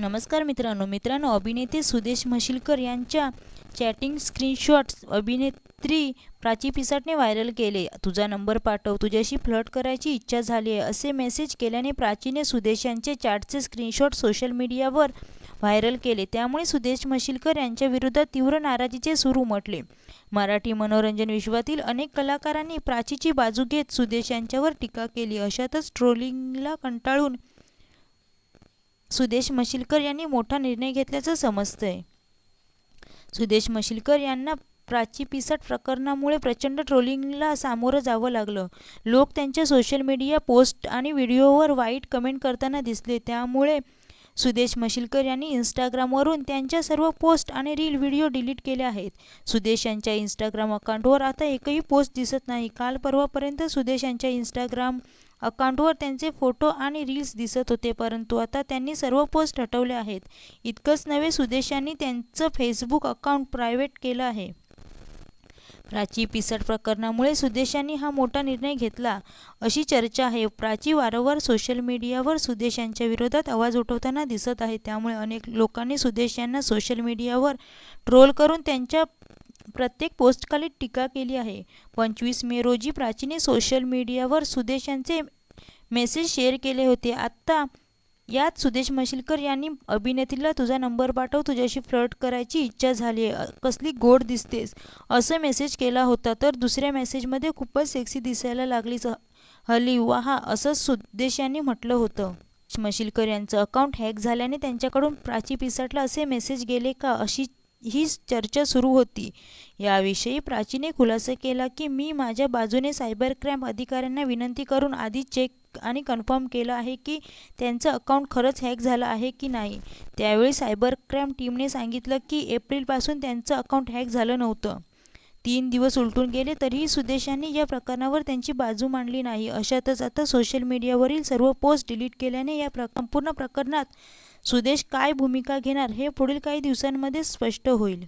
नमस्कार मित्रांनो मित्रांनो अभिनेते सुदेश म्हशीलकर यांच्या चॅटिंग स्क्रीनशॉट्स अभिनेत्री प्राची पिसाटने व्हायरल केले. तुझा नंबर पाठव तुझ्याशी फ्लट करायची इच्छा झाली आहे असे मेसेज केल्याने प्राचीने सुदेश यांचे चॅटचे स्क्रीनशॉट सोशल मीडियावर व्हायरल केले. त्यामुळे सुदेश म्हशीलकर यांच्या विरोधात तीव्र नाराजीचे सूर उमटले. मराठी मनोरंजन विश्वातील अनेक कलाकारांनी प्राचीची बाजू घेत सुदेश यांच्यावर टीका केली. अशातच ट्रोलिंगला कंटाळून सुदेश मशिलकर यांनी मोठा निर्णय घेतल्याचं समजतंय. सुदेश मशिलकर यांना प्राची पिसाट प्रकरणामुळे प्रचंड ट्रोलिंगला सामोरं जावं लागलं. लोक त्यांच्या सोशल मीडिया पोस्ट आणि व्हिडिओवर वाईट कमेंट करताना दिसले. त्यामुळे सुदेश मशिलकर यांनी इंस्टाग्रामवरून त्यांच्या सर्व पोस्ट आणि रील व्हिडिओ डिलीट केले आहेत. सुदेश यांच्या इंस्टाग्राम अकाउंटवर आता एकही पोस्ट दिसत नाही. काल परवापर्यंत सुदेश यांच्या इंस्टाग्राम अकाउंटवर त्यांचे फोटो आणि रील्स दिसत होते परंतु आता त्यांनी सर्व पोस्ट हटवले आहेत. इतकंच नव्हे सुदेश यांनी त्यांचं फेसबुक अकाउंट प्रायव्हेट केलं आहे. प्राची पिसट प्रकरणामुळे सुदेश यांनी हा मोठा निर्णय घेतला अशी चर्चा आहे. प्राची वारंवार सोशल मीडियावर सुदेश यांच्या विरोधात आवाज उठवताना दिसत आहे. त्यामुळे अनेक लोकांनी सुदेश यांना सोशल मीडियावर ट्रोल करून त्यांच्या प्रत्येक पोस्टखाली टीका केली आहे. पंचवीस मे रोजी प्राचीने सोशल मीडियावर सुदेश यांचे मेसेज शेअर केले होते. आत्ता यात सुदेश मशिलकर यांनी अभिनेत्रीला तुझा नंबर पाठव तुझ्याशी फ्लर्ट करायची इच्छा झाली आहे. कसली गोड दिसतेस. असं मेसेज केला होता तर दुसऱ्या मेसेजमध्ये खूपच सेक्सी दिसायला लागलीच हली वाहा असं सुदेश यांनी म्हटलं होतं. मशिलकर यांचं अकाउंट हॅक झाल्याने त्यांच्याकडून प्राची पिसाटला असे मेसेज गेले का? अशी ही चर्चा सुरू होती. याविषयी प्राचीने खुलासा केला की मी माझ्या बाजूने सायबर क्राईम अधिकाऱ्यांना विनंती करून आधी चेक आणि कन्फर्म केलं आहे की त्यांचं अकाउंट खरंच हॅक झालं आहे की नाही. त्यावेळी सायबर क्राईम टीमने सांगितलं की एप्रिलपासून त्यांचं अकाउंट हॅक झालं नव्हतं. तीन दिवस उलटून गेले तरीही सुदेशांनी या प्रकरणावर त्यांची बाजू मांडली नाही. अशातच आता सोशल मीडियावरील सर्व पोस्ट डिलीट केल्याने या प्र संपूर्ण प्रकरणात सुदेश काय भूमिका घेणार हे पुढील काही दिवसांमध्ये स्पष्ट होईल.